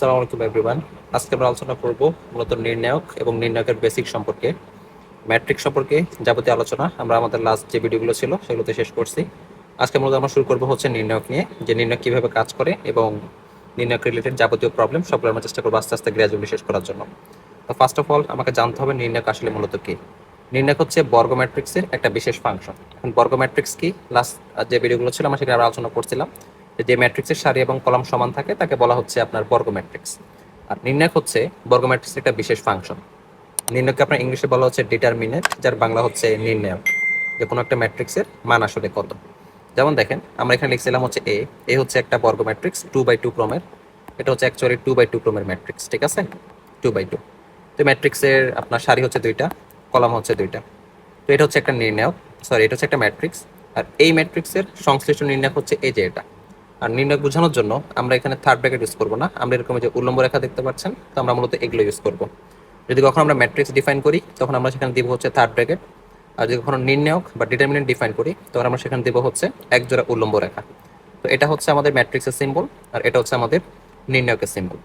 আসসালামু আলাইকুম এভরিওয়ান আজকে আমরা আলোচনা করব মূলত নির্ণায়ক এবং নির্ণায়কের বেসিক সম্পর্কে ম্যাট্রিক সম্পর্কে যাবতীয় আলোচনা। আমরা আমাদের লাস্ট যে ভিডিওগুলো ছিল, সেগুলোতে শেষ করছি। আজকে মূলত আমরা শুরু করব হচ্ছে নির্ণায়ক নিয়ে, যে নির্ণায়ক কীভাবে কাজ করে এবং নির্ণায়ক রিলেটেড যাবতীয় প্রবলেম সবগুলো আমরা চেষ্টা করব আস্তে আস্তে গ্র্যাজুয়ালি শেষ করার জন্য। তো ফার্স্ট অফ অল আমাকে জানতে হবে নির্ণায়ক আসলে মূলত কী। নির্ণায়ক হচ্ছে বর্গ ম্যাট্রিক্সের একটা বিশেষ ফাংশন এখন বর্গ ম্যাট্রিক্স কি? লাস্ট যে ভিডিওগুলো ছিল, আমরা সেখানে আলোচনা করছিলাম। যে ম্যাট্রিক্সের সারি এবং কলাম সমান থাকে, তাকে বলা হচ্ছে আপনার বর্গ ম্যাট্রিক্স আর নির্ণায়ক হচ্ছে বর্গ ম্যাট্রিক্সের একটা বিশেষ ফাংশন। নির্ণয়কে আপনার ইংলিশে বলা হচ্ছে ডিটারমিনেন্ট যার বাংলা হচ্ছে নির্ণায়ক যে কোনো একটা ম্যাট্রিক্সের মান আসলে কত। যেমন দেখেন, আমরা এখানে লিখছিলাম হচ্ছে এ এ হচ্ছে একটা বর্গ ম্যাট্রিক্স টু বাই টু ক্রমের। এটা হচ্ছে অ্যাকচুয়ালি টু বাই টু ক্রমের ম্যাট্রিক্স ঠিক আছে? টু বাই টু তো ম্যাট্রিক্সের আপনার সারি হচ্ছে দুইটা, কলাম হচ্ছে দুইটা। তো এটা হচ্ছে একটা নির্ণায়ক সরি এটা হচ্ছে একটা ম্যাট্রিক্স আর এই ম্যাট্রিক্সের সংশ্লিষ্ট নির্ণায়ক হচ্ছে এই যে এটা। আর নির্ণায়ক বোঝানোর জন্য আমরা এখানে থার্ড ব্র্যাকেট ইউজ করব না। আমরা এরকম যে উল্লম্ব রেখা দেখতে পাচ্ছেন, তো আমরা মূলত এগুলো ইউজ করব। যদি কখনো আমরা ম্যাট্রিক্স ডিফাইন করি, তখন আমরা সেখানে দিব হচ্ছে থার্ড ব্র্যাকেট আর যদি কখনো নির্ণায়ক বা ডিটারমিনেন্ট ডিফাইন করি, তখন আমরা সেখানে দিব হচ্ছে এক জোড়া উল্লম্ব রেখা। তো এটা হচ্ছে আমাদের ম্যাট্রিক্সের সিম্বল আর এটা হচ্ছে আমাদের নির্ণায়কের সিম্বল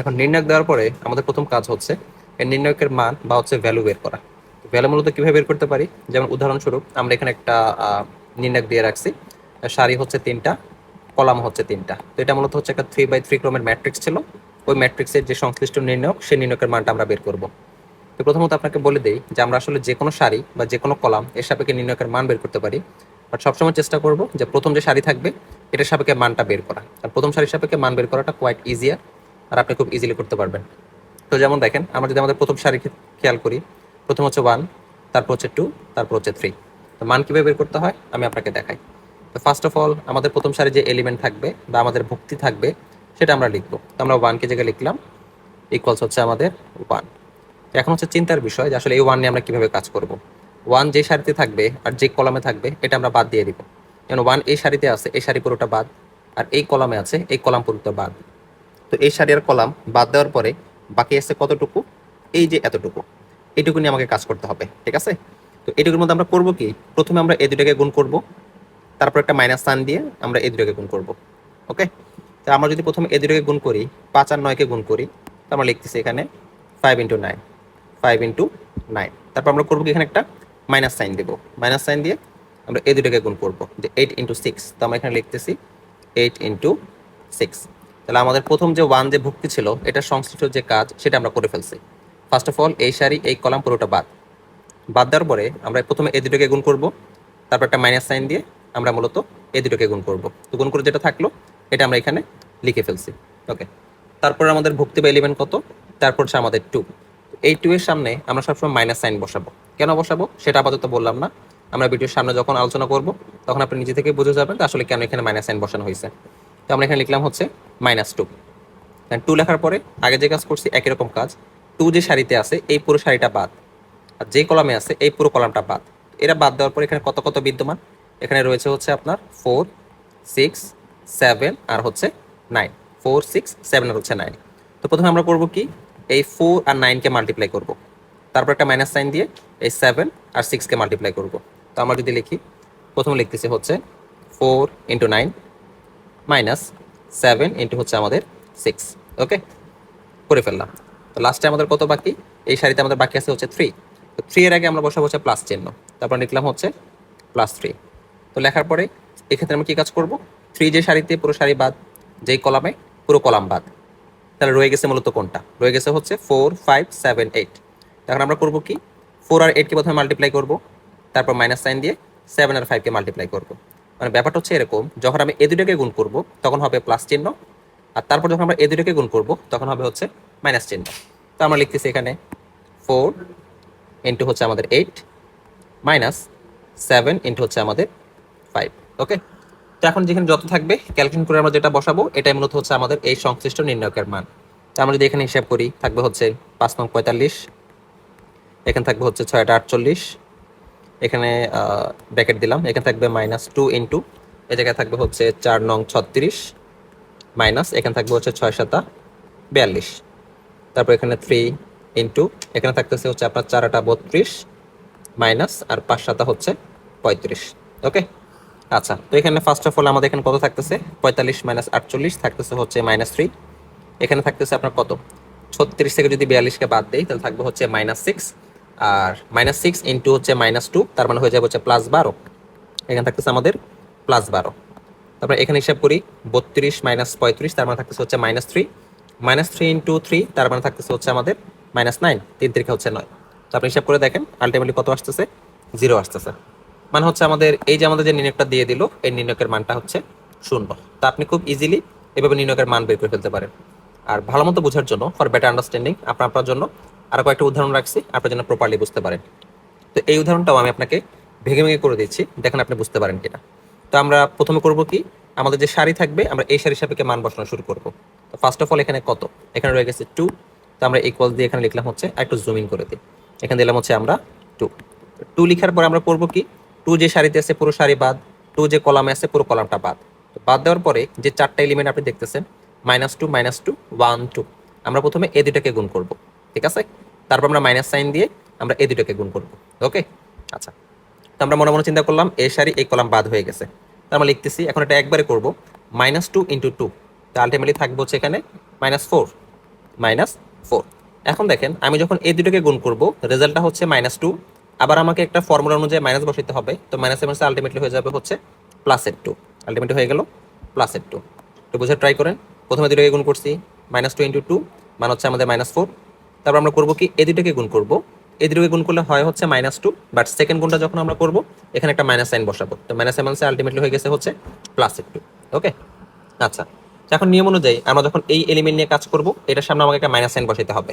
এখন নির্ণায়ক দেওয়ার পরে আমাদের প্রথম কাজ হচ্ছে এই নির্ণায়কের মান বা হচ্ছে ভ্যালু বের করা। ভ্যালু মূলত কীভাবে বের করতে পারি? যেমন উদাহরণস্বরূপ আমরা এখানে একটা নির্ণায়ক দিয়ে রাখছি। সারি হচ্ছে তিনটা কলাম হচ্ছে তিনটা। তো এটা মূলত হচ্ছে একটা থ্রি বাই থ্রি ক্রমের ম্যাট্রিক্স ছিল। ওই ম্যাট্রিক্সের যে সংশ্লিষ্ট নির্ণায়ক সেই নির্ণায়কের মানটা আমরা বের করব। তো প্রথমত আপনাকে বলে দেই যে আমরা আসলে যে কোনো সারি বা যে কোনো কলাম এর সাপেক্ষে নির্ণয়কের মান বের করতে পারি। বাট সবসময় চেষ্টা করব যে প্রথম যে সারি থাকবে, এটার সাপেক্ষে মানটা বের করা। আর প্রথম সারির সাপেক্ষে মান বের করাটা কোয়াইট ইজিয়ার আর আপনি খুব ইজিলি করতে পারবেন। তো যেমন দেখেন, আমরা যদি আমাদের প্রথম সারি খেয়াল করি, প্রথম হচ্ছে ওয়ান তারপর হচ্ছে টু তারপর হচ্ছে থ্রি তো মান কীভাবে বের করতে হয়, আমি আপনাকে দেখাই। তো ফার্স্ট অফ অল আমাদের প্রথম সারি যে এলিমেন্ট থাকবে বা আমাদের ভক্তি থাকবে, সেটা আমরা লিখব। তো আমরা ওয়ানকে জায়গায় লিখলাম ইকুয়ালস হচ্ছে আমাদের ওয়ান এখন হচ্ছে চিন্তার বিষয় যে আসলে এই ওয়ান নিয়ে আমরা কীভাবে কাজ করব। ওয়ান যে সারিতে থাকবে আর যে কলামে থাকবে, এটা আমরা বাদ দিয়ে দিব। যেমন ওয়ান এই সারিতে আছে, এই সারি পুরোটা বাদ, আর এই কলামে আছে, এই কলাম পুরোটা বাদ। তো এই সারি আর কলাম বাদ দেওয়ার পরে বাকি আছে কতটুকু? এই যে এতটুকু। এইটুকু নিয়ে আমাকে কাজ করতে হবে, ঠিক আছে? তো এটুকুর মধ্যে আমরা করব কি? প্রথমে আমরা এই দুটাকে গুণ করব। তারপর একটা মাইনাস সান দিয়ে আমরা এই দুটাকে গুণ করব ওকে তো আমরা যদি প্রথমে এই দুটাকে গুণ করি, পাঁচ আর নয়কে গুণ করি, তো আমরা লিখতেছি এখানে five into nine five into nine তারপর আমরা করব এখানে একটা মাইনাস সাইন দেবো। মাইনাস সাইন দিয়ে আমরা এই দুটাকে গুণ করব, যে এইট ইন্টু সিক্স তো আমরা এখানে লিখতেছি এইট ইন্টু সিক্স তাহলে আমাদের প্রথম যে ওয়ান যে ভুক্তি ছিল, এটা সংশ্লিষ্ট যে কাজ, সেটা আমরা করে ফেলছি। ফার্স্ট অফ অল এই সারি, এই কলাম পুরোটা বাদ। বাদ দেওয়ার পরে আমরা প্রথমে এই দুটোকে গুণ করব, তারপর একটা মাইনাস সাইন দিয়ে আমরা মূলত এই দুটোকে গুণ করব। তো গুণ করে যেটা থাকল, এটা আমরা এখানে লিখে ফেলছি। ওকে তারপর আমাদের ভক্তি বা এলিমেন্ট কত? তারপর হচ্ছে আমাদের টু এই টু এর সামনে আমরা সবসময় মাইনাস সাইন বসাবো। কেন বসাবো? সেটা আপাতত বললাম না। আমরা ভিডিওর সামনে যখন আলোচনা করব, তখন আপনি নিজে থেকে বুঝে যাবেন আসলে কেন এখানে মাইনাস সাইন বসানো হয়েছে। তো আমরা এখানে লিখলাম হচ্ছে মাইনাস টু টু লেখার পরে আগে যে কাজ করছি, একই রকম কাজ। টু যে সারিতে আছে, এই পুরো সারিটা বাদ। আর যে কলামে আছে, এই পুরো কলামটা বাদ। এরা বাদ দেওয়ার পরে এখানে কত কত বিদ্যমান? এখানে রয়েছে হচ্ছে আপনার ফোর সিক্স সেভেন আর হচ্ছে নাইন ফোর সিক্স সেভেন আর হচ্ছে নাইন তো প্রথমে আমরা করব কি? এই ফোর আর নাইনকে মাল্টিপ্লাই করব। তারপর একটা মাইনাস সাইন দিয়ে এই সেভেন আর সিক্সকে মাল্টিপ্লাই করব। তো আমরা যদি লিখি, প্রথমে লিখতেছি হচ্ছে four into nine minus seven into হচ্ছে আমাদের সিক্স ওকে? করে ফেললাম। তো লাস্টে আমাদের কত বাকি? এই সারিতে আমাদের বাকি আছে হচ্ছে থ্রি তো থ্রি এর আগে আমরা বসাবো হচ্ছে প্লাস চিহ্ন। তারপর লিখলাম হচ্ছে প্লাস থ্রি তো লেখার পরে এক্ষেত্রে আমরা কি কাজ করব? থ্রি যে সারিতে পুরো সারি বাদ, যেই কলামে পুরো কলাম বাদ। তাহলে রয়ে গেছে মূলত কোনটা? রয়ে গেছে হচ্ছে ফোর ফাইভ সেভেন এইট এখন আমরা করব কি? ফোর আর এইটকে প্রথমে মাল্টিপ্লাই করব, তারপর মাইনাস সাইন দিয়ে সেভেন আর ফাইভকে মাল্টিপ্লাই করব। মানে ব্যাপারটা হচ্ছে এরকম, যখন আমি এ দুটাকে গুণ করব, তখন হবে প্লাস চিহ্ন, আর তারপর যখন আমরা এ দুটাকে গুণ করব, তখন হবে হচ্ছে মাইনাস চিহ্ন। তো আমরা লিখতেছি এখানে ফোর ইন্টু হচ্ছে আমাদের এইট মাইনাস সেভেন ইন্টু হচ্ছে আমাদের ফাইভ ওকে তো এখন যেখানে যত থাকবে ক্যালকুলেশন করে আমরা যেটা বসাবো, এটাই মূলত হচ্ছে আমাদের এই সংশ্লিষ্ট নির্ণয়কের মান। তো আমরা যদি এখানে হিসাব করি, থাকবে হচ্ছে পাঁচ নং পঁয়তাল্লিশ, এখানে থাকবে হচ্ছে ছয়টা আটচল্লিশ, এখানে ব্র্যাকেট দিলাম, এখানে থাকবে মাইনাস টু ইন্টু এ জায়গায় থাকবে হচ্ছে চার নং ছত্রিশ মাইনাস এখানে থাকবে হচ্ছে ছয় সাতা বিয়াল্লিশ। তারপর এখানে থ্রি ইন্টু এখানে থাকতেছে হচ্ছে আপনার চারাটা বত্রিশ মাইনাস আর পাঁচ সাতা হচ্ছে পঁয়ত্রিশ ওকে আচ্ছা তো এখানে ফার্স্ট অফ অল আমাদের এখানে কত থাকতেছে? পঁয়তাল্লিশ মাইনাস আটচল্লিশ থাকতেছে হচ্ছে মাইনাস থ্রি এখানে থাকতেছে আপনার কত? ছত্রিশ থেকে যদি বিয়াল্লিশকে বাদ দেই, তাহলে থাকবে হচ্ছে মাইনাস সিক্স আর মাইনাস সিক্স ইন্টু হচ্ছে মাইনাস টু তার মানে হয়ে যাবে হচ্ছে প্লাস বারো। এখানে থাকতেছে আমাদের প্লাস বারো। তারপরে এখানে হিসাব করি, বত্রিশ মাইনাস পঁয়ত্রিশ, তার মানে থাকতেছে হচ্ছে minus three minus three into three তার মানে থাকতেছে হচ্ছে আমাদের মাইনাস নাইন তিন তিরিখে হচ্ছে নয়। তো আপনি হিসাব করে দেখেন আলটিমেটলি কত আসতেছে? জিরো আসতেছে। মানে হচ্ছে আমাদের, এই যে আমাদের যে নির্ণয়টা দিয়ে দিল, এই নির্ণয়কের মানটা হচ্ছে শূন্য। তো আপনি খুব ইজিলি এভাবে নির্ণয়কের মান বের করে ফেলতে পারেন। আর ভালো মতো বোঝার জন্য ফর বেটার আন্ডারস্ট্যান্ডিং আপনার আপনার জন্য আরও কয়েকটা উদাহরণ রাখছি, আপনার জন্য প্রপারলি বুঝতে পারেন। তো এই উদাহরণটাও আমি আপনাকে ভেঙে ভেঙে করে দিচ্ছি, দেখেন আপনি বুঝতে পারেন কিনা। তো আমরা প্রথমে করব কি, আমাদের যে সারি থাকবে, আমরা এই সারি সাপেক্ষে মান বসানো শুরু করব। তো ফার্স্ট অফ অল এখানে কত? এখানে রয়ে গেছে টু তো আমরা ইকুয়াল দিয়ে এখানে লিখলাম হচ্ছে, একটু জুম ইন করে দিই। এখানে দিলাম হচ্ছে আমরা টু টু লিখার পর আমরা করব কি টু যে সারিতে আছে পুরো সারি বাদ, টু যে কলামে আছে পুরো কলামটা বাদ। তো বাদ দেওয়ার পরে যে চারটা এলিমেন্ট আপনি দেখতেছেন minus two minus two one two আমরা প্রথমে এ দুটাকে গুণ করব, ঠিক আছে? তারপর আমরা মাইনাস সাইন দিয়ে আমরা এ দুটাকে গুণ করব ওকে আচ্ছা তো আমরা মনে মনে চিন্তা করলাম এ সারি এই কলাম বাদ হয়ে গেছে। তো আমরা লিখতেছি, এখন এটা একবারে করব মাইনাস টু ইন্টু টু তো আলটিমেটলি থাকব হচ্ছে এখানে মাইনাস ফোর মাইনাস ফোর এখন দেখেন, আমি যখন এই দুটোকে গুণ করব রেজাল্টটা হচ্ছে মাইনাস টু আবার আমাকে একটা ফর্মুলা অনুযায়ী মাইনাস বসাতে হবে। তো মাইনাস মাইনাস আলটিমেটলি হয়ে যাবে হচ্ছে প্লাসের টু আলটিমেটলি হয়ে গেল প্লাসের টু একটু বুঝে ট্রাই করেন। প্রথমে দুটোকে গুণ করছি মাইনাস টু ইন্টু টু মানে হচ্ছে আমাদের মাইনাস ফোর তারপর আমরা করব কি? এই দুটোকে গুণ করব। এই দুটোকে গুণ করলে হয় হচ্ছে মাইনাস টু বাট সেকেন্ড গুণটা যখন আমরা করব, এখানে একটা মাইনাস সাইন বসাবো। তো মাইনাস সাইন মাইনাসে আলটিমেটলি হয়ে গেছে হচ্ছে প্লাসের টু ওকে আচ্ছা। এখন নিয়ম অনুযায়ী আমরা যখন এই এলিমেন্ট নিয়ে কাজ করব, এটার সামনে আমাকে একটা মাইনাস সাইন বসাতে হবে।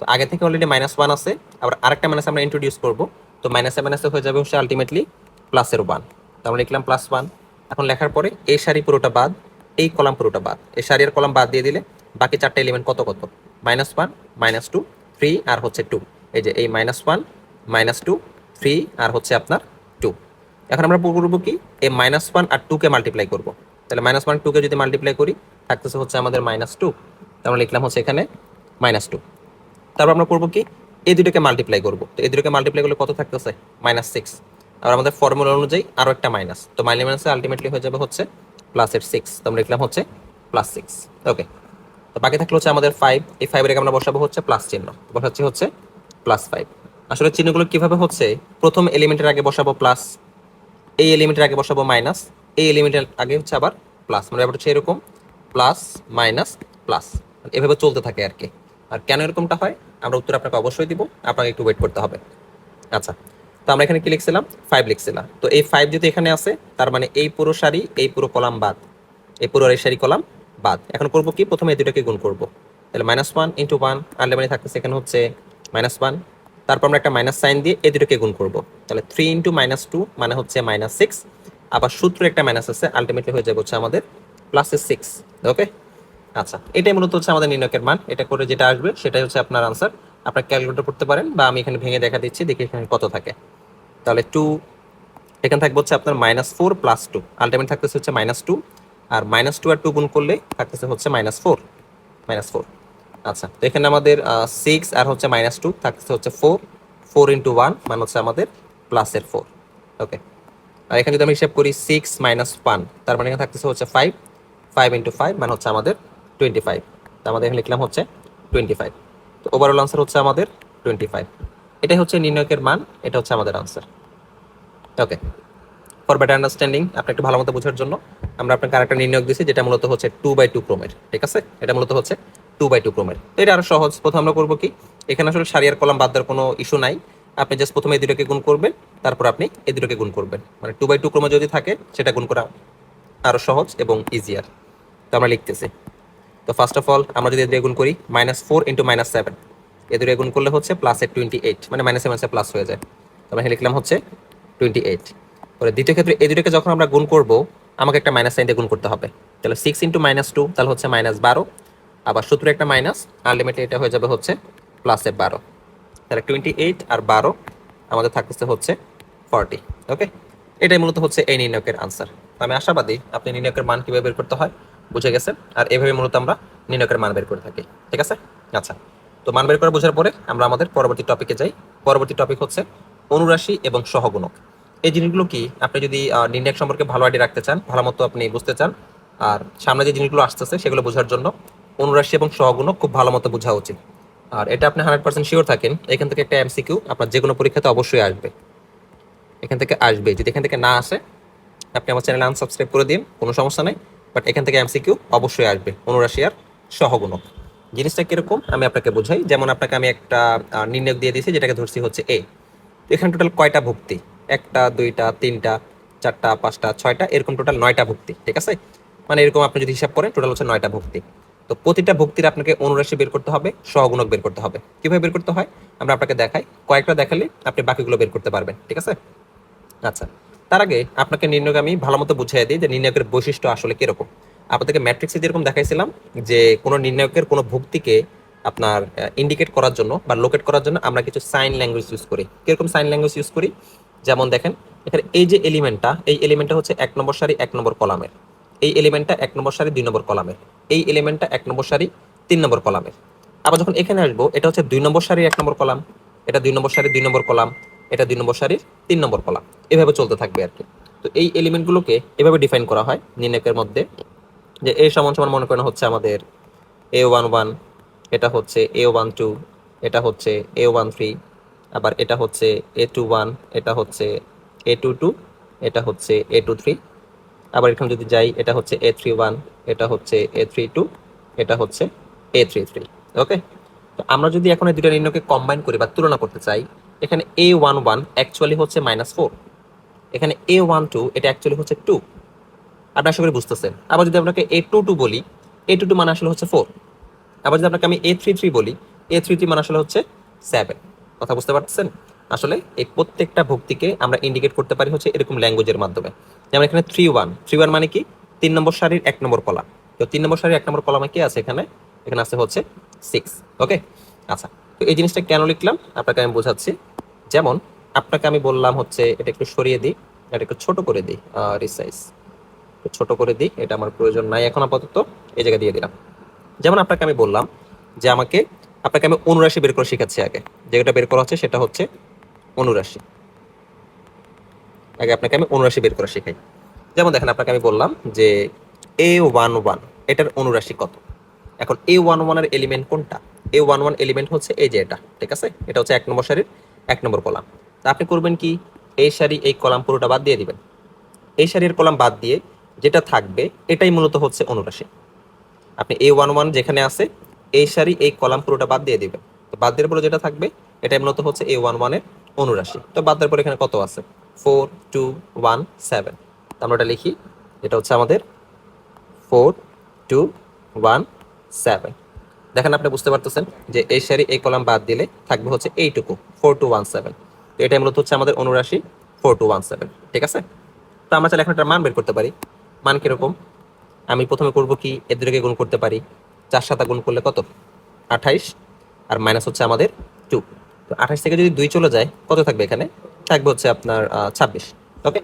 তো আগে থেকে অলরেডি মাইনাস ওয়ান আছে, আবার আরেকটা মাইনাস আমরা ইন্ট্রোডিউস করব। তো মাইনাসে মাইনাসে হয়ে যাবে হচ্ছে আলটিমেটলি প্লাসের ওয়ান তো আমরা লিখলাম প্লাস ওয়ান এখন লেখার পরে এই সারি পুরোটা বাদ, এই কলাম পুরোটা বাদ। এই সারি আর কলাম বাদ দিয়ে দিলে বাকি চারটা এলিমেন্ট কত কত? Minus one minus two three আর হচ্ছে টু এই যে এই minus one minus two three আর হচ্ছে আপনার টু এখন আমরা করব কি? এই মাইনাস ওয়ান আর টুকে মাল্টিপ্লাই করব। তাহলে মাইনাস ওয়ান টুকে যদি মাল্টিপ্লাই করি, থাকতেছে হচ্ছে আমাদের মাইনাস টু আমরা লিখলাম হচ্ছে এখানে মাইনাস টু তারপর আমরা করব কি? এই দুটোকে মাল্টিপ্লাই করব। তো এই দুটোকে মাল্টিপ্লাই করলে কত থাকতেছে? মাইনাস সিক্স আর আমাদের ফর্মুলা অনুযায়ী আরও একটা মাইনাস তো মাইনাস আলটিমেটলি হয়ে যাবে হচ্ছে প্লাসের সিক্স তো আমরা লিখলাম হচ্ছে প্লাস সিক্স ওকে তো বাকি থাকলে হচ্ছে আমাদের ফাইভ এই ফাইভের আমরা বসাবো হচ্ছে প্লাস চিহ্ন। বসাচ্ছি হচ্ছে প্লাস ফাইভ আসলে চিহ্নগুলো কীভাবে হচ্ছে? প্রথম এলিমেন্টের আগে বসাবো প্লাস এই এলিমেন্টের আগে বসাবো মাইনাস এই এলিমেন্টের আগে হচ্ছে আবার প্লাস মানে ব্যাপারটা হচ্ছে এরকম প্লাস মাইনাস প্লাস এভাবে চলতে থাকে আর কি। আর কেন এরকমটা হয়, আমরা উত্তর আপনাকে অবশ্যই দিব, আপনাকে একটু ওয়েট করতে হবে। আচ্ছা তো আমরা এখানে কি লিখছিলাম? ফাইভ লিখছিলাম। তো এই ফাইভ যদি এখানে আছে, তার মানে এই পুরো সারি, এই পুরো কলাম বাদ। এই পুরো এই সারি কলাম বাদ। এখন করব কি? প্রথমে এই দুটাকে গুণ করব। তাহলে মাইনাস ওয়ান ইন্টু ওয়ান আনলে মানে থাকতেছে এখানে হচ্ছে মাইনাস ওয়ান তারপর আমরা একটা মাইনাস সাইন দিয়ে এই দুটোকে গুণ করব। তাহলে থ্রি ইন্টু মাইনাস টু মানে হচ্ছে মাইনাস সিক্স আবার সূত্র একটা মাইনাস আছে আলটিমেটলি হয়ে যাবে হচ্ছে আমাদের প্লাসের সিক্স ওকে আচ্ছা এটাই মূলত হচ্ছে আমাদের নির্ণয়কের মান। এটা করে যেটা আসবে সেটাই হচ্ছে আপনার আনসার আপনার ক্যালকুলেটর করতে পারেন বা আমি এখানে ভেঙে দেখা দিচ্ছি, দেখি এখানে কত থাকে। তাহলে টু এখানে থাকবে হচ্ছে আপনার minus four plus two ultimate থাকতেছে হচ্ছে মাইনাস টু আর মাইনাস টু আর টু গুণ করলে থাকতেছে হচ্ছে মাইনাস ফোর মাইনাস ফোর আচ্ছা তো এখানে আমাদের সিক্স আর হচ্ছে মাইনাস টু থাকতেছে হচ্ছে ফোর ফোর ইন্টু ওয়ান মানে হচ্ছে আমাদের প্লাসের ফোর ওকে আর এখানে যদি আমি হিসাব করি সিক্স মাইনাস ওয়ান তার মানে এখানে থাকতেছে হচ্ছে ফাইভ ফাইভ ইন্টু ফাইভ মানে হচ্ছে আমাদের টোয়েন্টি ফাইভ তো আমাদের এখানে লিখলাম হচ্ছে টোয়েন্টি ফাইভ তো ওভারঅল আনসার হচ্ছে আমাদের টোয়েন্টি ফাইভ এটাই হচ্ছে নির্ণয়কের মান, এটা হচ্ছে আমাদের answer okay for better understanding আপনি একটু ভালো মতো বোঝার জন্য আমরা আপনাকে আরেকটা নির্ণয় দিচ্ছি যেটা মূলত হচ্ছে টু বাই টু ক্রমের। ঠিক আছে? এটা মূলত হচ্ছে টু বাই টু ক্রমের। তো এটা আরও সহজ। প্রথম আমরা করব কি? এখানে আসলে সারি আর কলাম বাদ দেওয়ার কোনো ইস্যু নাই। আপনি জাস্ট প্রথমে এই দুটোকে গুণ করবেন, তারপর আপনি এই দুটোকে গুণ করবেন। মানে টু বাই টু ক্রমে যদি থাকে, সেটা গুণ করা আরও সহজ এবং ইজিয়ার তো আমরা লিখতেছি। তো ফার্স্ট অফ অল আমরা যদি এদের গুণ করি minus four into minus seven এদের গুণ করলে হচ্ছে প্লাসের টোয়েন্টি এইট মানে মাইনাসে মাইনাসে প্লাস হয়ে যায়। তো আমরা লিখলাম হচ্ছে টোয়েন্টি এইট পরে দ্বিতীয় ক্ষেত্রে এই দুটোকে যখন আমরা গুণ করব, আমাকে একটা মাইনাস সাইন দিয়ে গুণ করতে হবে। তাহলে সিক্স ইন্টু মাইনাস টু তাহলে হচ্ছে মাইনাস বারো। আবার সূত্রে একটা মাইনাস আলটিমেটলি এটা হয়ে যাবে হচ্ছে প্লাস প্লাসের বারো। তাহলে টোয়েন্টি এইট আর বারো আমাদের থাকতেছে হচ্ছে ফর্টি ওকে এটাই মূলত হচ্ছে এই নির্ণয়কের আনসার আমি আশাবাদী আপনি নির্ণয়কের মান কীভাবে বের করতে হয় বুঝে গেছেন? আর এভাবে মূলত আমরা নির্ণয়কের মান বের করে থাকি। ঠিক আছে? আচ্ছা। তো মান বের করে বোঝার পরে আমরা আমাদের পরবর্তী টপিকে যাই। পরবর্তী টপিক হচ্ছে অনুরাশি এবং সহগুণক। এই জিনিসগুলো কি? আপনি যদি আহ, নির্ণায়ক সম্পর্কে ভালো আইডিয়া রাখতে চান ভালো মতো আপনি বুঝতে চান আর সামনে যে জিনিসগুলো আসতেছে সেগুলো বোঝার জন্য অনুরাশি এবং সহগুণক খুব ভালো মতো বোঝা উচিত। আর এটা আপনি হান্ড্রেড পার্সেন্ট শিওর থাকেন এখান থেকে একটা এমসিকিউ আপনার যে কোনো পরীক্ষাতে অবশ্যই আসবে। এখান থেকে আসবে। যদি এখান থেকে না আসে আপনি আমার চ্যানেল আনসাবস্ক্রাইব করে দিন কোনো সমস্যা নেই। বাট এখান থেকে এমসিকিউ অবশ্যই আসবে, অনুরাশি আর সহগুণক। জিনিসটা কীরকম, আমি আপনাকে বোঝাই। যেমন আপনাকে আমি একটা নির্ণয় দিয়ে দিয়েছি, যেটাকে ধরছি হচ্ছে এ এখানে টোটাল কয়টা ভুক্তি? একটা, দুইটা, তিনটা, চারটা, পাঁচটা, ছয়টা, এরকম টোটাল নয়টা ভুক্তি, ঠিক আছে? মানে এরকম আপনি যদি হিসাব করেন টোটাল হচ্ছে নয়টা ভুক্তি। তো প্রতিটা ভুক্তির আপনাকে অনুরাশি বের করতে হবে, সহগুণক বের করতে হবে। কীভাবে বের করতে হয়? আমরা আপনাকে দেখাই। কয়েকটা দেখালে আপনি বাকিগুলো বের করতে পারবেন, ঠিক আছে? আচ্ছা। তার আগে আপনাকে নির্ণয়ক আমি ভালো মতো বুঝিয়ে দিই যে নির্ণায়কের বৈশিষ্ট্য আসলে কীরকম। আপনাদেরকে ম্যাট্রিক্সে যেরকম দেখাইছিলাম যে কোনো নির্ণায়কের কোনো ভুক্তিকে আপনার ইন্ডিকেট করার জন্য বা লোকেট করার জন্য আমরা কিছু সাইন ল্যাঙ্গুয়েজ ইউজ করি। কীরকম সাইন ল্যাঙ্গুয়েজ ইউজ করি? যেমন দেখেন, এখানে এই যে এলিমেন্টটা এই এলিমেন্টটা হচ্ছে এক নম্বর সারি, এক নম্বর কলামের। এই এলিমেন্টটা এক নম্বর সারি, দুই নম্বর কলামের। এই এলিমেন্টটা এক নম্বর সারি, তিন নম্বর কলামের। আবার যখন এখানে আসব, এটা হচ্ছে দুই নম্বর সারি এক নম্বর কলাম। এটা দুই নম্বর সারির দুই নম্বর কলাম। এটা দুই নম্বর সারির তিন নম্বর কলাম এভাবে চলতে থাকবে আর কি। তো এই এলিমেন্টগুলোকে এভাবে ডিফাইন করা হয় নির্ণয়কের মধ্যে। যে এ সমান সমান মনে করেন হচ্ছে আমাদের এ ওয়ান ওয়ান এটা হচ্ছে এ ওয়ান টু এটা হচ্ছে এ ওয়ান থ্রি আবার এটা হচ্ছে এ টু ওয়ান এটা হচ্ছে এ টু টু এটা হচ্ছে এ টু থ্রি আবার এখানে যদি যাই, এটা হচ্ছে এ থ্রি ওয়ান এটা হচ্ছে এ থ্রি টু এটা হচ্ছে এ থ্রি থ্রি ওকে তো আমরা যদি এখন এই দুটো নির্ণয়কে কম্বাইন করি বা তুলনা করতে চাই এখানে এ ওয়ান ওয়ান অ্যাকচুয়ালি হচ্ছে মাইনাস ফোর এখানে এ ওয়ান টু এটা অ্যাকচুয়ালি হচ্ছে টু আপনি আশা করি বুঝতেছেন। আবার যদি আপনাকে এ টু টু বলি এ টু টু মানে আসলে হচ্ছে ফোর আবার যদি আপনাকে আমি এ থ্রি থ্রি বলি এ থ্রি থ্রি মানে আসলে হচ্ছে সেভেন কথা বুঝতে পারছেন আসলে এই প্রত্যেকটা ভক্তিকে আমরা ইন্ডিকেট করতে পারি হচ্ছে এরকম ল্যাঙ্গুয়েজের মাধ্যমে। যেমন এখানে থ্রি ওয়ান থ্রি ওয়ান মানে কি? তিন নম্বর সারির এক নম্বর কলাম তো তিন নম্বর সারির এক নম্বর কলামে কি আছে এখানে? এখানে আছে হচ্ছে সিক্স ওকে আচ্ছা। তো এই জিনিসটা কেন লিখলাম? আপনাকে আমি বোঝাচ্ছি। যেমন, আপনাকে আমি বললাম হচ্ছে এটা একটু সরিয়ে দিই, এটা একটু ছোট করে দিই রিসাইজ ছোট করে দিই, এটা আমার প্রয়োজন নাই এখন আপাতত, এই জায়গায় দিয়ে দিলাম। যেমন আপনাকে আমি বললাম যে আমাকে, আপনাকে আমি অনুরাশি বের করে শেখাচ্ছি আগে। যেটা বের করা হচ্ছে সেটা হচ্ছে অনুরাশি। আগে আপনাকে আমি অনুরাশি বের করে শেখাই। যেমন দেখেন, আপনাকে আমি বললাম যে এ ওয়ান ওয়ান এটার অনুরাশি কত? এখন এ ওয়ান ওয়ানের এলিমেন্ট কোনটা? এ ওয়ান ওয়ান এলিমেন্ট হচ্ছে এই যে এটা, ঠিক আছে? এটা হচ্ছে এক নম্বর সারির এক নম্বর কলাম। তা আপনি করবেন কি? এই সারি, এই কলাম পুরোটা বাদ দিয়ে দিবেন। এই সারির কলাম বাদ দিয়ে যেটা থাকবে, এটাই মূলত হচ্ছে অনুরাশি। আপনি এ ওয়ান ওয়ান যেখানে আছে, এই সারি, এই কলাম পুরোটা বাদ দিয়ে দিবেন। তো বাদ দেওয়ার পরে যেটা থাকবে, এটাই মূলত হচ্ছে এ ওয়ান ওয়ানের অনুরাশি। তো বাদ দেওয়ার পরে এখানে কত আছে? ফোর টু ওয়ান সেভেন আমরা এটা লিখি এটা হচ্ছে আমাদের ফোর টু ওয়ান সেভেন দেখেন আপনি বুঝতে পারতেছেন যে এই সারি, এই কলাম বাদ দিলে থাকবে হচ্ছে এইটুকু ফোর টু ওয়ান সেভেন তো এটাই মূলত হচ্ছে আমাদের অনুরাশি ফোর টু ওয়ান সেভেন ঠিক আছে? তো আমরা চাইলে এখন একটা মান বের করতে পারি। মান কীরকম? আমি প্রথমে করব কি? এদেরকে গুণ করতে পারি। চার সাতা গুণ করলে কত? আঠাইশ। আর মাইনাস হচ্ছে আমাদের টু তো আঠাইশ থেকে যদি দুই চলে যায়, কত থাকবে এখানে? থাকবে হচ্ছে আপনার ছাব্বিশ। ওকে?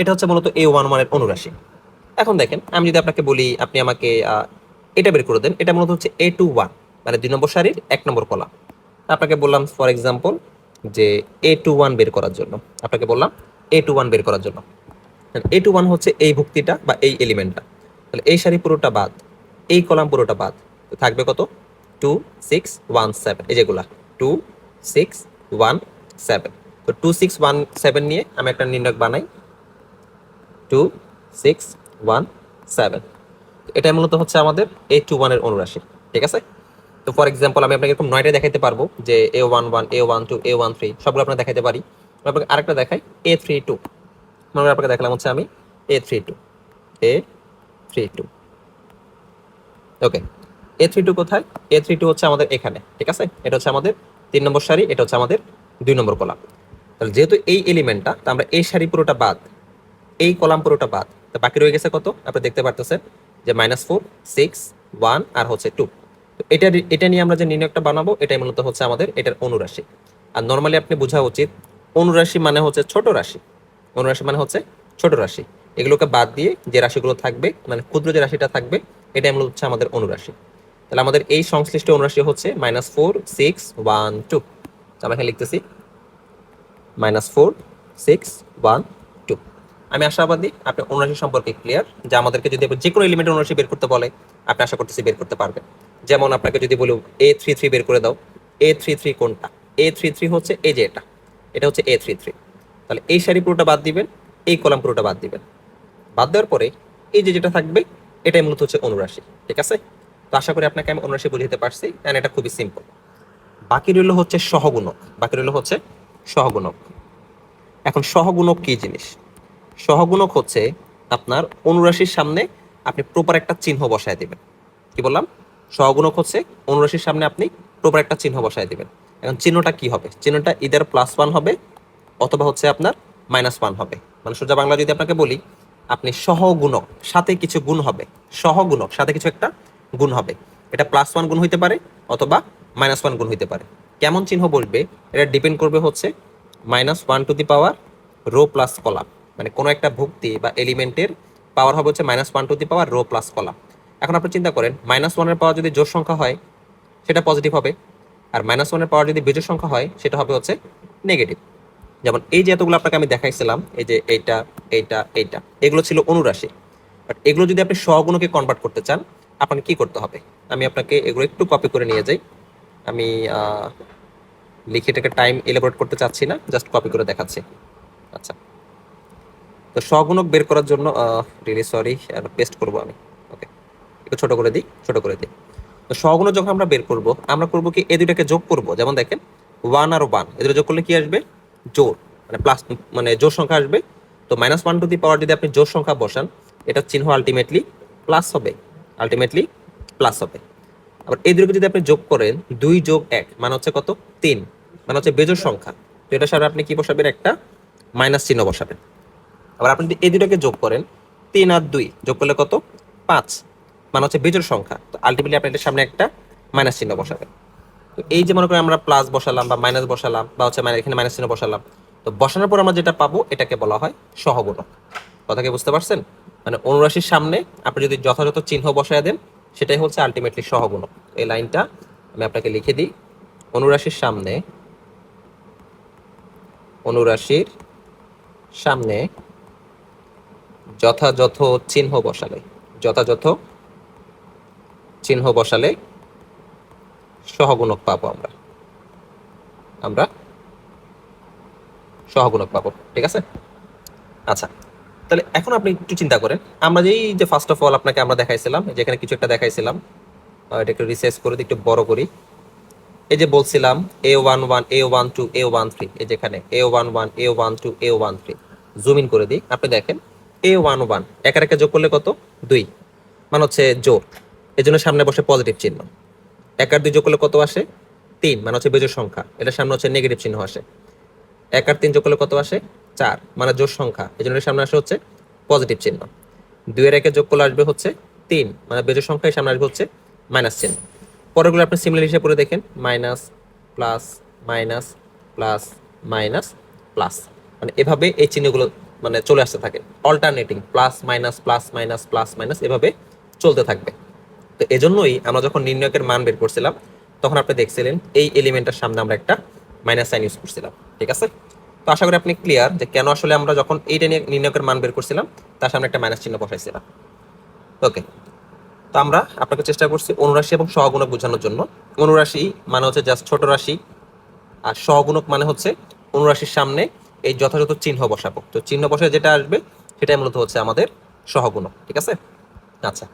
এটা হচ্ছে মূলত এ ওয়ান ওয়ানের অনুরাশি। এখন দেখেন, আমি যদি আপনাকে বলি, আপনি আমাকে এটা বের করে দেন। এটা মূলত হচ্ছে এ টু ওয়ান মানে দুই নম্বর সারির এক নম্বর কলাম। আপনাকে বললাম ফর এক্সাম্পল যে এ টু ওয়ান বের করার জন্য। আপনাকে বললাম এ টু ওয়ান বের করার জন্য। এ টু ওয়ান হচ্ছে এই ভুক্তিটা বা এই এলিমেন্টটা তাহলে এই সারি পুরোটা বাদ, এই কলাম পুরোটা বাদ থাকবে কত? টু সিক্স ওয়ান সেভেন এই যেগুলা। টু সিক্স ওয়ান সেভেন তো টু সিক্স ওয়ান সেভেন নিয়ে আমি একটা নির্ণয় বানাই। টু সিক্স ওয়ান সেভেন এটা মূলত হচ্ছে আমাদের এ টু ওয়ানের অনুরাশি, ঠিক আছে? তো ফর এক্সাম্পল আমি আপনাকে এরকম নয়টা দেখাইতে পারব যে A one one A one two A one three সবগুলো আপনার দেখাইতে পারি। আপনাকে আরেকটা দেখাই এ থ্রি টু মনে আপনাকে দেখালাম হচ্ছে আমি A three two A three two okay A three two কোথায়? এ থ্রি টু হচ্ছে আমাদের এখানে, ঠিক আছে? এটা হচ্ছে আমাদের তিন নম্বর সারি, এটা হচ্ছে আমাদের দুই নম্বর কলাম। তাহলে যেহেতু এই এলিমেন্টটা তা আমরা এই সারি পুরোটা বাদ, এই কলাম পুরোটা বাদ, তা বাকি রয়ে গেছে কত? আপনি দেখতে পারতেছেন যে মাইনাস ফোর সিক্স ওয়ান আর হচ্ছে টু এটা এটা নিয়ে আমরা যে নির্ণয়টা বানাবো, এটাই মূলত হচ্ছে আমাদের এটার অনুরাশি। আর নর্মালি আপনি বোঝা উচিত, অনুরাশি মানে হচ্ছে ছোট রাশি। অনুরাশি মানে হচ্ছে ছোট রাশি। এগুলোকে বাদ দিয়ে যে রাশিগুলো থাকবে মানে ক্ষুদ্র যে রাশিটা থাকবে, এটাই মূলত হচ্ছে আমাদের অনুরাশি। তাহলে আমাদের এই সংশ্লিষ্ট অনুরাশি হচ্ছে minus four six one two আমরা এখানে লিখতেছি মাইনাস ফোর সিক্স ওয়ান আমি আশাবাদী আপনি অনুরাশি সম্পর্কে ক্লিয়ার যে আমাদেরকে যদি যে কোনো এলিমেন্টের অনুরাশি বের করতে বলে, আপনি আশা করতেছি বের করতে পারবেন। যেমন আপনাকে যদি বলি এ থ্রি থ্রি বের করে দাও এ থ্রি থ্রি কোনটা? এ থ্রি থ্রি হচ্ছে এই যে এটা। এটা হচ্ছে এ থ্রি থ্রি তাহলে এই সারি পুরোটা বাদ দিবেন, এই কলাম পুরোটা বাদ দিবেন। বাদ দেওয়ার পরে এই যে যেটা থাকবে, এটাই মূলত হচ্ছে অনুরাশি, ঠিক আছে? তো আশা করি আপনাকে আমি অনুরাশি বুঝতে পারছি অ্যান্ড এটা খুবই সিম্পল বাকি রইল হচ্ছে সহগুণক। বাকি রইল হচ্ছে সহগুণক। এখন সহগুণক কি জিনিস? সহগুণক হচ্ছে আপনার অনুরাশির সামনে আপনি প্রপার একটা চিহ্ন বসায় দেবেন। কি বললাম? সহগুণক হচ্ছে অনুরাশির সামনে আপনি প্রপার একটা চিহ্ন বসায় দেবেন। এখন চিহ্নটা কি হবে? চিহ্নটা ইদার প্লাস ওয়ান হবে অথবা হচ্ছে আপনার মাইনাস ওয়ান হবে। মানে সোজা বাংলা যদি আপনাকে বলি, আপনি সহগুণক, সাথে কিছু গুণ হবে। সহগুণক, সাথে কিছু একটা গুণ হবে। এটা প্লাস ওয়ান গুণ হইতে পারে অথবা মাইনাস ওয়ান গুণ হইতে পারে। কেমন চিহ্ন বলবে? এটা ডিপেন্ড করবে হচ্ছে minus one two the power row plus column মানে কোনো একটা ভুক্তি বা এলিমেন্টের পাওয়ার হবে হচ্ছে minus one two the power row plus column এখন আপনি চিন্তা করেন মাইনাস ওয়ানের পাওয়ার যদি জোর সংখ্যা হয়, সেটা পজিটিভ হবে। আর মাইনাস ওয়ানের পাওয়ার যদি বিজোড় সংখ্যা হয়, সেটা হবে হচ্ছে নেগেটিভ যেমন এই যে এতগুলো আপনাকে আমি দেখাইছিলাম, এই যে এইটা এইটা এইটা, এগুলো ছিল অনুরাশি। বাট এগুলো যদি আপনি সহগুণকে কনভার্ট করতে চান, আপনাকে কি করতে হবে? আমি আপনাকে এগুলো একটু কপি করে নিয়ে যাই। আমি লিখে এটাকে টাইম এলাবোরেট করতে চাচ্ছি না জাস্ট কপি করে দেখাচ্ছি। আচ্ছা। তো সহগুণক বের করার জন্য রিলি সরি পেস্ট করব আমি। ওকে একটু ছোট করে দিই, ছোট করে দিই। তো সহগুণক যখন আমরা বের করব, আমরা করব কি এই দুইটাকে যোগ করব? যেমন দেখেন ওয়ান আর ওয়ান এ এদের যোগ করলে কি আসবে? জোর মানে প্লাস মানে জোর সংখ্যা আসবে। তো minus one two the power যদি আপনি জোর সংখ্যা বসান, এটা চিহ্ন আলটিমেটলি প্লাস হবে। আলটিমেটলি প্লাস হবে। আবার এই দুটোকে যদি আপনি যোগ করেন, দুই যোগ এক মানে হচ্ছে কত? তিন মানে হচ্ছে বেজোর সংখ্যা। তো এটা সাথে আপনি কি বসাবেন? একটা মাইনাস চিহ্ন বসাবেন। আবার আপনি যদি এই দুটোকে যোগ করেন, তিন আর দুই, যোগ করলে কত? পাঁচ। মানে হচ্ছে বেজোর সংখ্যা। তো আলটিমেটলি আপনি এটার সামনে একটা মাইনাস চিহ্ন বসাবেন। তো এই যে মনে করেন আমরা প্লাস বসালাম বা মাইনাস বসালাম বা হচ্ছে মানে এখানে মাইনাস চিহ্ন বসালাম, তো বসানোর পর আমরা যেটা পাবো, এটাকে বলা হয় সহগুণক। কথা কি বুঝতে পারছেন? মানে অনুরাশির সামনে আপনি যদি যথাযথ চিহ্ন বসায় দেন, সেটাই হচ্ছে আলটিমেটলি সহগুণক। এই লাইনটা আমি আপনাকে লিখে দিই। অনুরাশির সামনে অনুরাশির সামনে যথাযথ চিহ্ন বসালে, যথাযথ চিহ্ন বসালে সহগুণক পাবো আমরা। আমরা সহগুণক পাবো, ঠিক আছে? আচ্ছা তাহলে এখন আপনি একটু চিন্তা করেন। আমরা যেই যে ফার্স্ট অফ অল আপনাকে আমরা দেখাইছিলাম যেখানে কিছু একটা দেখাইছিলাম এটা একটু রিসার্চ করে একটু বড় করি। এই যে বলছিলাম A one one A one two A one three এই যেখানে A one one A one two A one three zoom in করে দিই। আপনি দেখেন এ ওয়ান ওয়ান একা একা যোগ করলে কত? দুই। মানে হচ্ছে জোর। এই জন্য সামনে বসে পজিটিভ চিহ্ন। এক আর দুই যোগ করলে কত আসে? তিন। মানে হচ্ছে বেজোর সংখ্যা। এটার সামনে হচ্ছে নেগেটিভ চিহ্ন আসে। এক আর তিন যোগ করলে কত আসে? চার। মানে জোর সংখ্যা। এই জন্য সামনে আসে হচ্ছে পজিটিভ চিহ্ন। দুইয়ের একে যোগ করলে আসবে হচ্ছে তিন। মানে বেজোর সংখ্যা সামনে আসবে হচ্ছে মাইনাস চিহ্ন। পরেরগুলো আপনি সিমিলার হিসেবে করে দেখেন। Minus plus minus plus minus plus মানে এভাবে এই চিহ্নগুলো মানে চলে আসতে থাকে। Alternating plus minus plus minus plus minus এভাবে চলতে থাকবে। তো এজন্যই আমরা যখন নির্ণয়কের মান বের করছিলাম, তখন আপনি দেখছিলেন এই এলিমেন্টের সামনে আমরা একটা মাইনাস সাইন ইউজ করছিলাম। ঠিক আছে? তো আশা করি আপনি ক্লিয়ার যে কেন আসলে আমরা যখন এইটা নিয়ে নির্ণয়কের মান বের করছিলাম, তার সামনে একটা মাইনাস চিহ্ন বসাইছিলাম। ওকে তো আমরা আপনাকে চেষ্টা করছি অনুরাশি এবং সহগুণক বোঝানোর জন্য। অনুরাশি মানে হচ্ছে জাস্ট ছোট রাশি, আর সহগুণক মানে হচ্ছে অনুরাশির সামনে এই যথাযথ চিহ্ন বসাবো। তো চিহ্ন বসে যেটা আসবে, সেটাই মূলত হচ্ছে আমাদের সহগুণক, ঠিক আছে? আচ্ছা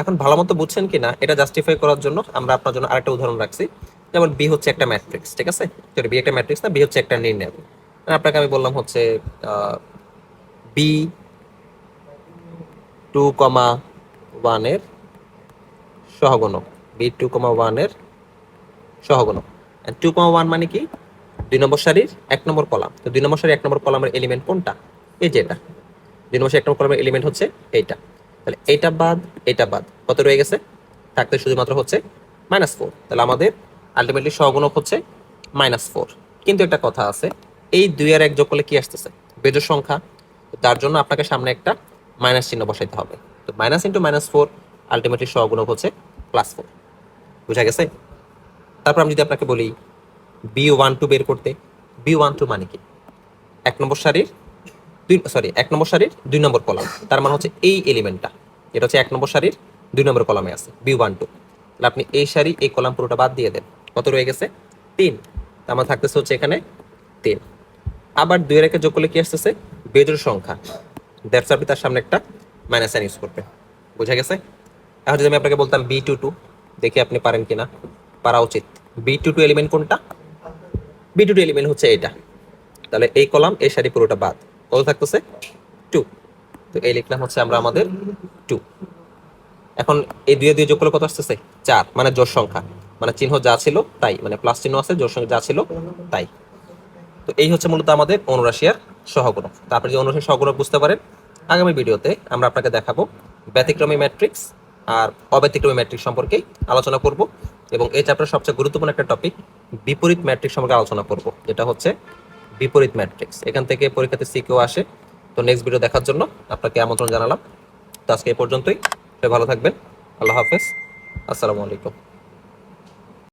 এখন ভালো মতো বুঝছেন কি না এটা জাস্টিফাই করার জন্য আমরা আপনার জন্য আরেকটা উদাহরণ রাখছি। যেমন বি হচ্ছে একটা ম্যাট্রিক্স ঠিক আছে? বি একটা ম্যাট্রিক্স না বি হচ্ছে একটা নির্ণয়। আপনাকে আমি বললাম হচ্ছে বি টু কমা ওয়ানের সহগুণক। বি টু কমা ওয়ানের সহগুণক। টু কমা ওয়ান মানে কি? দুই নম্বর সারির এক নম্বর কলাম। তো দুই নম্বর সারির এক নম্বর কলামের এলিমেন্ট কোনটা? এই যে এটা। দুই নম্বর সারির এক নম্বর কলামের এলিমেন্ট হচ্ছে এইটা। তাহলে এইটা বাদ এইটা বাদ। কত রয়ে গেছে? থাকতে শুধুমাত্র হচ্ছে মাইনাস ফোর তাহলে আমাদের আলটিমেটলি সহগুণক হচ্ছে মাইনাস ফোর কিন্তু একটা কথা আছে, এই দুই আর এক যোগ করলে কি আসতেছে? বেজোর সংখ্যা। তার জন্য আপনাকে সামনে একটা মাইনাস চিহ্ন বসাইতে হবে। তো minus into minus four ultimately সহগুণক হচ্ছে প্লাস ফোর বুঝা গেছে? তারপর আমি যদি আপনাকে বলি বি ওয়ান টু বের করতে। বি ওয়ান টু মানে কি? এক নম্বর সারির দুই সরি এক নম্বর সারির দুই নম্বর কলাম। তার মানে হচ্ছে এই এলিমেন্টটা এটা হচ্ছে এক নম্বর সারির দুই নম্বর কলামে আছে বি ওয়ান টু তাহলে আপনি এই সারি, এই কলাম পুরোটা বাদ দিয়ে দেন। কত রয়ে গেছে? তিন। তার মানে থাকতেছে হচ্ছে এখানে তিন। আবার দুই রেখে যোগ করলে কি আসতেছে? বেজোর সংখ্যা। দ্যাটস আপনি তার সামনে একটা মাইনাস সাইন ইউজ করবেন। বুঝা গেছে? এখন যদি আমি আপনাকে বলতাম বি টু টু দেখি আপনি পারেন কিনা। পারা উচিত। বি টু টু এলিমেন্ট কোনটা? বি টু এলিমেন্ট হচ্ছে এটা। তাহলে এই কলাম, এই সারি পুরোটা বাদ। কত থাকতেছে? টু তো এই লিখলাম হচ্ছে আমরা আমাদের টু এখন এই দুয়ে দুই যোগ করলে কত আসতেছে? চার মানে জোর সংখ্যা। মানে চিহ্ন যা ছিল তাই মানে প্লাস চিহ্ন আছে জোর সংখ্যা যা ছিল তাই। তো এই হচ্ছে মূলত আমাদের অনুরাশিয়ার সহগুণক। তারপরে যে অনুরাশির সহগুণক বুঝতে পারেন, আগামী ভিডিওতে আমরা আপনাকে দেখাবো ব্যতিক্রমী ম্যাট্রিক্স আর অব্যতিক্রমী ম্যাট্রিক্স সম্পর্কে আলোচনা করব। এবং এই চ্যাপ্টার সবচেয়ে গুরুত্বপূর্ণ একটা টপিক বিপরীত ম্যাট্রিক্স সম্পর্কে আলোচনা করব। যেটা হচ্ছে বিপরীত ম্যাট্রিক্স এখান থেকে পরীক্ষাতে সিকেও আসে। তো নেক্সট ভিডিও দেখার জন্য আপনাকে আমন্ত্রণ জানালাম। তো আজকে এই পর্যন্তই। ভালো থাকবেন। আল্লাহ হাফেজ। আসসালামু আলাইকুম।